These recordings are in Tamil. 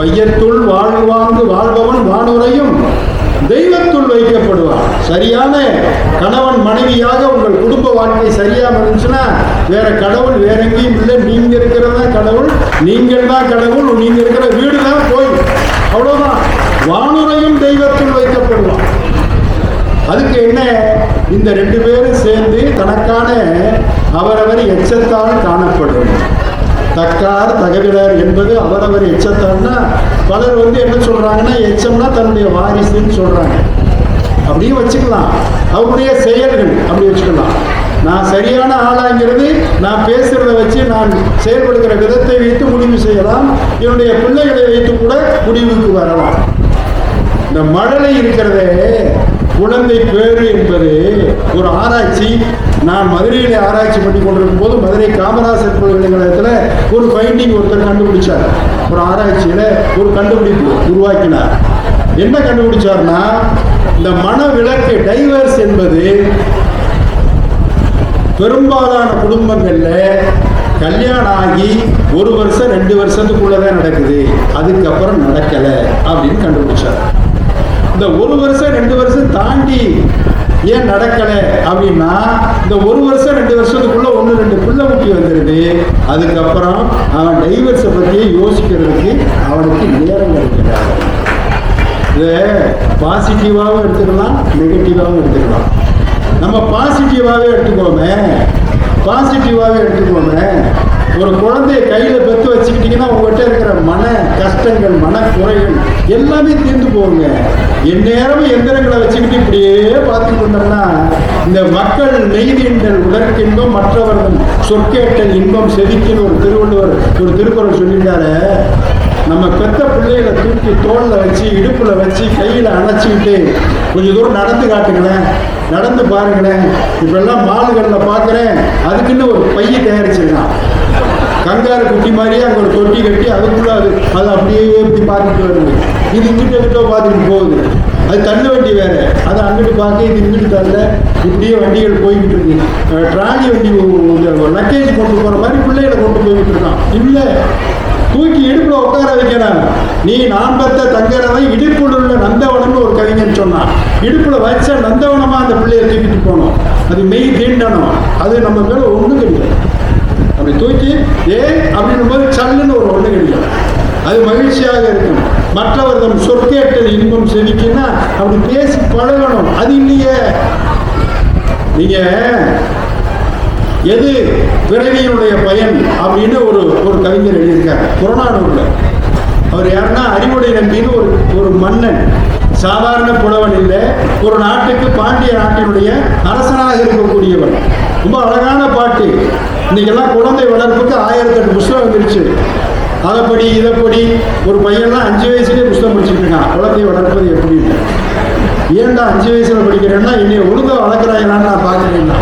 வையத்துள் வாழ்வாங்கு வாழ்பவன் வானுரையும் தெய்வத்துள் வைக்கப்படுவான் சரியான கணவன் மனைவியாக உங்கள் குடும்ப வாழ்க்கை சரியாக இருந்துச்சுன்னா வேற கடவுள் வேற எங்கேயும் இல்லை. நீங்க இருக்கிறதா கடவுள் நீங்கள் தான் கடவுள் நீங்க இருக்கிற வீடு தான் கோயில். அவ்வளவுதான். வானுரையும் தெய்வத்துள் வைக்கப்படுவான் அதுக்கு என்ன? இந்த ரெண்டு பேரும் சேர்ந்து தனக்கான அவரவர் எச்சத்தால் காணப்படும். தக்கார் தகவிடர் என்பது அவரவர் எச்சத்தான்னா பலர் வந்து என்ன சொல்றாங்கன்னா எச்சம்னா தன்னுடைய வாரிசுன்னு சொல்றாங்க. அப்படியும் வச்சுக்கலாம். அவருடைய செயல்கள் அப்படி வச்சுக்கலாம். நான் சரியான ஆளாங்கிறது நான் பேசுகிறத வச்சு நான் செயல்படுகிற விதத்தை வைத்து முடிவு செய்யலாம். என்னுடைய பிள்ளைகளை வைத்து கூட முடிவுக்கு வரலாம். இந்த மழலை இருக்கிறதே குழந்தை பேரு என்பது ஒரு ஆராய்ச்சி. நான் மதுரையில் ஆராய்ச்சி பண்ணி கொண்டிருக்கும் போது மதுரை காமராசர் பல்கலைக்கழகத்தில் ஒரு ஃபைண்டிங் ஒருத்தர் கண்டுபிடிச்சார். ஒரு ஆராய்ச்சியில் ஒரு கண்டுபிடிப்பு உருவாக்கினார். என்ன கண்டுபிடிச்சார்னா இந்த மன விளக்கு டைவர்ஸ் என்பது பெரும்பாலான குடும்பங்கள்ல கல்யாணம் ஆகி ஒரு வருஷம் ரெண்டு வருஷத்துக்குள்ளதான் நடக்குது. அதுக்கப்புறம் நடக்கல அப்படின்னு கண்டுபிடிச்சார். இந்த ஒரு வருஷம் ரெண்டு வருஷம் தாண்டி ஏன் நடக்கல அப்படின்னா இந்த ஒரு வருஷம் ரெண்டு வருஷத்துக்குள்ள ஒன்று ரெண்டு பிள்ளை குட்டி வந்துடுது அதுக்கப்புறம் அவன் டைவர்ஸை பற்றி யோசிக்கிறதுக்கு அவனுக்கு நேரம் கிடைக்கிறாங்க இதை பாசிட்டிவாகவும் எடுத்துக்கலாம் நெகட்டிவாகவும் எடுத்துக்கலாம். நம்ம பாசிட்டிவாகவே எடுத்துக்கோமே. பாசிட்டிவாகவே எடுத்துக்கோமே. ஒரு குழந்தைய கையில் பெற்று வச்சுக்கிட்டிங்கன்னா உங்கள்கிட்ட இருக்கிற மன கஷ்டங்கள் மனக்குறைகள் எல்லாமே தீர்ந்து போகுங்க. எந்நேரமும் எந்திரங்களை வச்சுக்கிட்டு இப்படியே பார்த்து கொண்டோம்னா இந்த மக்கள் நெய்தீண்டல் உடற்கின்பம் மற்றவர்கள் சொற்கேட்டல் இன்பம் செதுக்கின்னு ஒரு திருவள்ளுவர் ஒரு திருக்குறள் சொல்லியிருந்தாரு நம்ம பெத்த பிள்ளைகளை தூக்கி தோளில் வச்சு இடுப்பில் வச்சு கையில் அணைச்சிக்கிட்டு கொஞ்சம் தூரம் நடந்து காட்டுங்களேன். நடந்து பாருங்களேன். இப்பெல்லாம் மாலுகளில் பார்க்குறேன். அதுக்குன்னு ஒரு பைய தயாரிச்சிருக்கான். கங்காரு குட்டி மாதிரியே அங்கே ஒரு தொட்டி கட்டி அதுக்குள்ள அது அது அப்படியே இப்படி பார்த்துட்டு வருது. இது இங்கிட்ட கிட்ட பார்த்துட்டு போகுது. அது தள்ளு வண்டி வேற. அது அங்கிட்டு பார்க்க இது இங்கிட்டு தள்ள. இப்படியே வண்டிகள் போய்கிட்டு இருக்கு. ட்ராலி வண்டி லக்கேஜ் கொண்டு போகிற மாதிரி பிள்ளைகளை கொண்டு போய்கிட்டு இருக்கான். இல்லை. தூக்கி இடுப்புல உட்கார வைக்கிறான். நீ நான் பெத்த தங்கரவை இடுப்புல உள்ள நந்தவனம்னு ஒரு கவிஞன் சொன்னான். இடுப்புல வச்ச நந்தவனமா அந்த பிள்ளைய தூக்கிட்டு போகணும் அது மெய் தீண்டணும். அது நம்ம மேல ஒண்ணும் கிடையாது. ஏன் அப்படின்னும் போது சல்லுன்னு ஒரு ஒன்று கிடைக்கும். அது மகிழ்ச்சியாக இருக்கும். மற்றவர் தம் சொற்கேட்டல் இன்பம் செவிக்குன்னா அப்படி பேசி பழகணும். அது இல்லையே. நீங்க எது பிறவியினுடைய பயன் அப்படின்னு ஒரு ஒரு கவிஞர் எழுதியிருக்கார். புறநானூரில். அவர் யாருன்னா அறிவுடை நம்பின்னு ஒரு ஒரு மன்னன். சாதாரண புலவன் இல்லை. ஒரு நாட்டுக்கு பாண்டிய நாட்டினுடைய அரசனாக இருக்கக்கூடியவன். ரொம்ப அழகான பாட்டு. இன்னைக்கெல்லாம் குழந்தை வளர்ப்புக்கு ஆயிரத்தெட்டு புஸ்தகம் வந்துருச்சு. இதை படி ஒரு பையன்லாம் அஞ்சு வயசுலேயே புஸ்தகம் படிச்சுட்டு இருக்கான். குழந்தை வளர்ப்பது எப்படி? ஏன்டா அஞ்சு வயசில் படிக்கிறேன்னா என்னை ஒழுங்க வளர்க்குறாங்களான்னு நான் பார்க்குறேன்னா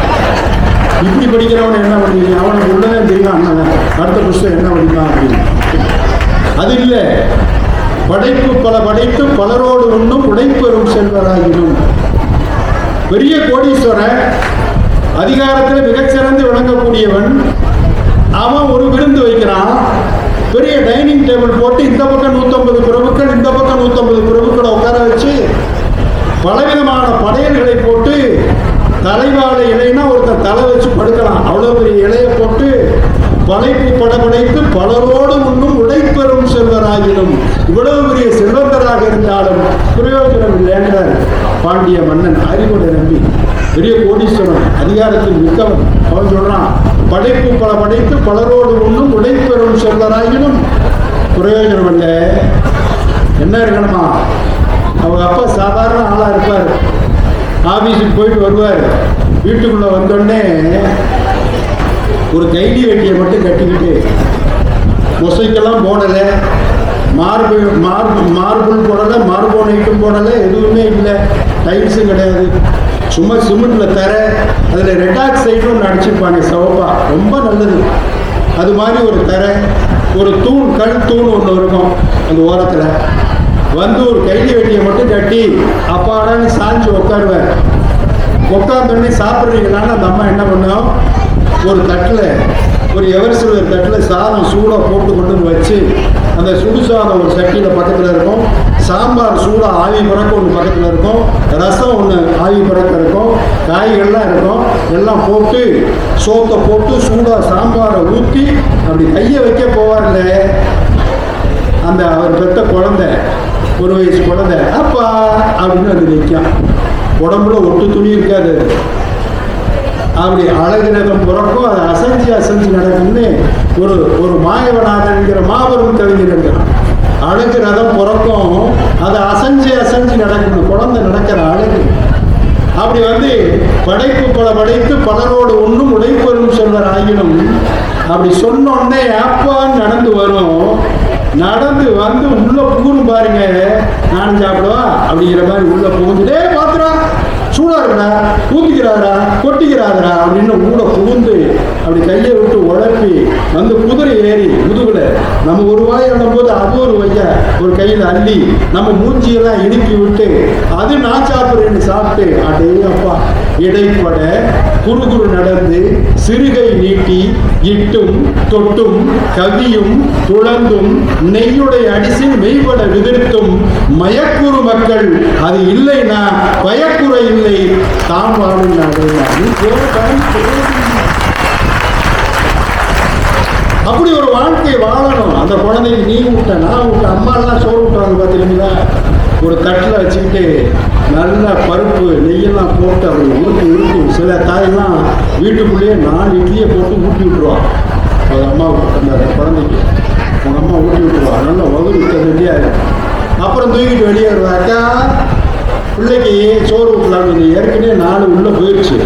இப்படி படிக்கிறவனை என்ன பண்ணுவீங்க அவனுக்கு உள்ளதே தெரியும் அண்ணன் அடுத்த புஸ்தகம் என்ன படிப்பான் அப்படின்னு. அது இல்லை. படைப்பு பல படைத்து பலரோடு ஒன்றும் உடைப்பெறும் செல்வராகினும் பெரிய கோடீஸ்வரன் அதிகாரத்தில் மிகச்சிறந்து விளங்கக்கூடியவன் அவன் ஒரு விருந்து வைக்கிறான் பெரிய டைனிங் டேபிள் போட்டு இந்த பக்கம் நூற்றம்பது பிரபுக்கள் இந்த பக்கம் நூற்றம்பது பிரபுக்களை உட்கார வச்சு பலவிதமான படையல்களை போட்டு தலைவாழை இலைன்னா ஒருத்தன் தலை வச்சு படுக்கலாம். அவ்வளோ பெரிய இலையை போட்டு படைப்பு படபடைத்து பலரோடு உண்ணும் உழைப்பெறும் செல்வராகினும் இவ்வளவு பெரிய செல்வந்தராக இருந்தாலும் பிரயோஜனம் இல்லைன்றார் பாண்டிய மன்னன் அறிவுரை நம்பி பெரிய கோடீஸ்வரன் அதிகாரத்தில் மிக்கவன். அவன் சொல்றான் படைப்பு பல படைத்து பலரோடு உண்ணும் உழைப்பெறும் செல்வராகிலும் பிரயோஜனம் இல்லை என்ன இருக்கணுமா? அவங்க அப்பா சாதாரண ஆளாக இருப்பார். ஆஃபீஸுக்கு போயிட்டு வருவார். வீட்டுக்குள்ளே வந்தோடனே ஒரு கைடி வெட்டியை மட்டும் கட்டிக்கிட்டு மொசைக்கெல்லாம் போடலை. மார்பு மார்பு மார்பிள் போடலை மார்போனைட்டும் போடலை எதுவுமே இல்லை. டைல்ஸும் கிடையாது. சும்மா சிமெண்ட்டில் தர அதில் ரெட் ஆக்சைடும் ஒன்று அடிச்சிருப்பாங்க ரொம்ப நல்லது. அது மாதிரி ஒரு தரை. ஒரு தூண் கல் தூண் ஒன்று இருக்கும். அந்த ஓரத்தில். வந்து ஒரு கைலி வெட்டியை மட்டும் கட்டி அப்பாடான்னு சாஞ்சு உட்காருவேன் உட்காந்தோடனே சாப்பிட்றீங்களான்னு அந்த அம்மா என்ன பண்ணும்? ஒரு தட்டில் ஒரு எவர் சில்வர் தட்டில் சாதம் சூடாக போட்டு கொண்டு வச்சு அந்த சுடு சாதம் ஒரு சட்டியில் பக்கத்தில் இருக்கும். சாம்பார் சூடாக ஆவி பிறக்க ஒன்று பக்கத்தில் இருக்கும். ரசம் ஒன்று ஆவி பிறக்க இருக்கும். காய்கள்லாம் இருக்கும். எல்லாம் போட்டு சோத்தை போட்டு சூடாக சாம்பாரை ஊற்றி அப்படி கையை வைக்க போவார்ல அந்த அவர் பெற்ற குழந்தை ஒரு வயசு குழந்தை. அப்பா அப்படின்னு அது நிற்கும் உடம்புல ஒட்டு துணி இருக்காது. அப்படி அழகு நகம் பிறக்கும். அதை அசைஞ்சு அசைஞ்சு நடக்கும்னு ஒரு ஒரு மாயவநாதன்கிற மாபெரும் கவிஞர் இருக்கிறான் அழுக்கு ரதம் பிறக்கும். அது அசைஞ்சு அசைஞ்சு நடக்கணும். குழந்தை நடக்கிற அழகு அப்படி வந்து படைப்பு பல படைத்து பலரோடு ஒன்றும் உடைப்பெறும் சொல்வர் ஆகினும் அப்படி சொன்னோடனே ஆப்பான்னு நடந்து வரும். நடந்து வந்து உள்ள பூன்னு பாருங்க. நான் சாப்பிடுவா? அப்படிங்கிற மாதிரி உள்ள பூந்துட்டே பார்த்து சூடா ஊத்திக்கிறாரா கொட்டிக்கிறாரா அப்படின்னு உள்ள புகுந்து அப்படி கையை விட்டு உழப்பி வந்து குதிரை ஏறி முதுகுல நம்ம ஒரு வாய் போது அது ஒரு வைய ஒரு கையில் அள்ளி நம்ம மூஞ்சியெல்லாம் இடுக்கி விட்டு அது நான் சாப்பிட்றேன்னு சாப்பிட்டு அடே அப்பா இடைப்பட குறுகுறு நடந்து சிறுகை நீட்டி இட்டும் தொட்டும் கவியும் துளந்தும் நெய்யுடைய அடிசின் மெய்பட விதிர்த்தும் மயக்குறு மக்கள் அது இல்லைனா பயக்குறை இல்லை. தாம் வாழும் அப்படி ஒரு வாழ்க்கை வாழணும். அந்த குழந்தைக்கு நீ விட்ட நான் விட்ட அம்மாலாம் சோறு விட்டாங்க பார்த்தீங்களா ஒரு தட்டில் வச்சுக்கிட்டு நல்லா பருப்பு நெய்யெல்லாம் போட்டு அப்படி உருட்டி உருட்டி சில தாயெல்லாம் வீட்டுக்குள்ளேயே நாலு இட்லியை போட்டு ஊட்டி விட்டுருவான். அது அம்மா அந்த குழந்தைக்கு. அவங்க அம்மா ஊட்டி விட்டுருவா நல்லா வகுறு தகுதியாக இருக்கும். அப்புறம் தூக்கிட்டு வெளியே வருவாக்கா பிள்ளைக்கு சோறு ஊட்டலான்னு ஏற்கனவே நாலு உள்ளே போயிடுச்சு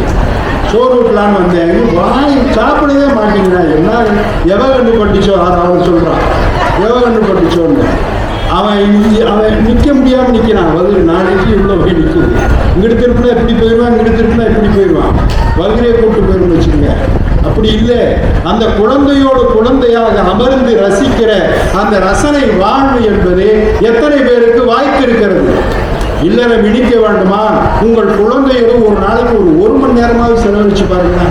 சோறு ஊட்டலான்னு வந்தேன். வாய் சாப்பிடவே மாட்டேங்கிறேன் என்ன எவ கண்டு பட்டுச்சோ அதை அவன் சொல்கிறான் எவ கண்டு பட்டுச்சோன்னு அவன் அவன் நிற்க முடியாமல் நிற்கிறான். வகுறு நாளைக்கு இவ்வளோ உள்ள போய் நிற்கும். இங்கிட்டு திருப்பினா இப்படி போயிடுவான் இங்கிட்டு திருப்பினா இப்படி போயிடுவான். வகுரையை கூப்பிட்டு போயிருந்து வச்சுக்கோங்க. அப்படி இல்லை. அந்த குழந்தையோடு குழந்தையாக அமர்ந்து ரசிக்கிற அந்த ரசனை வாழ்வு என்பது எத்தனை பேருக்கு வாய்ப்பு இருக்கிறது? இல்லை இடிக்க வேண்டுமா? உங்கள் குழந்தையோடு ஒரு நாளைக்கு ஒரு ஒரு மணி நேரமாவது செலவழிச்சு பாருங்க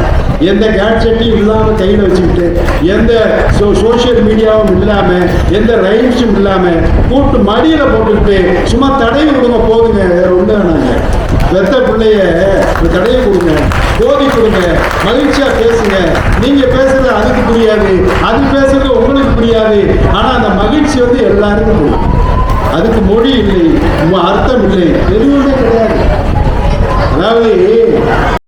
எந்த கேட்ஜெட்டையும் இல்லாமல் கையில் வச்சுக்கிட்டு எந்த சோ சோஷியல் மீடியாவும் இல்லாமல் எந்த ரைம்ஸும் இல்லாமல் கூட்டு மடியில் போட்டுக்கிட்டு சும்மா தடவி விடுங்க போதுங்க வேறு ஒன்றும் வேணாங்க. வெத்த பிள்ளைய தடையை கொடுங்க போதி கொடுங்க மகிழ்ச்சியா பேசுங்க. நீங்கள் பேசுறது அதுக்கு புரியாது அது பேசுறது உங்களுக்கு புரியாது. ஆனால் அந்த மகிழ்ச்சி வந்து எல்லாருக்கும் புரியும் அதுக்கு மொழி இல்லை அர்த்தம் இல்லை எதுவுமே கிடையாது. அதாவது